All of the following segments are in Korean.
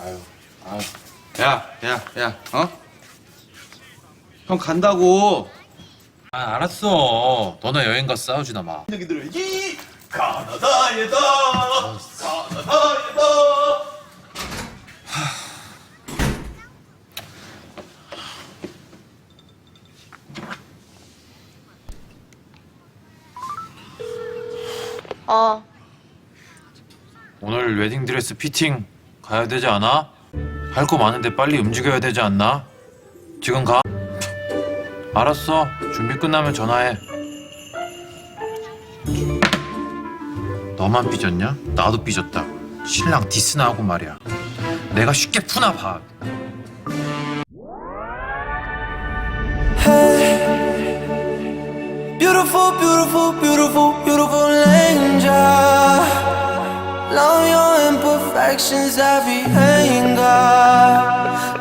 아유, 아유. 야, 야, 야, 어? 형 간다고. 아 알았어. 너네 여행 가 싸우지나 마. 얘기 들어야지 가나다에다. 가나다에다. 어, 오늘 웨딩드레스 피팅 가야 되지 않아? 할 거 많은데 빨리 움직여야 되지 않나? 지금 가. 알았어. 준비 끝나면 전화해. 너만 삐졌냐? 나도 삐졌다. 신랑 디스나 하고 말이야. 내가 쉽게 푸나 봐. Beautiful, beautiful, beautiful, beautiful imperfections, every anger.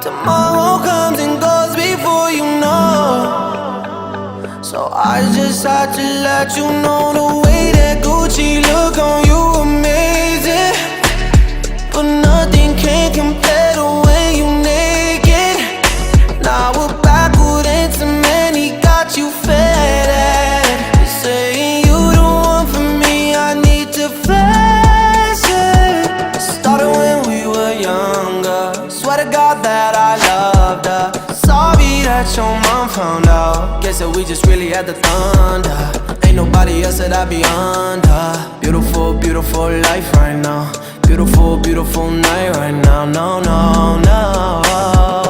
Tomorrow comes and goes before you know. So I just had to let you know that your mom found out. Guess that we just really had the thunder. Ain't nobody else that I be under. Beautiful, beautiful life right now. Beautiful, beautiful night right now. No, no, no.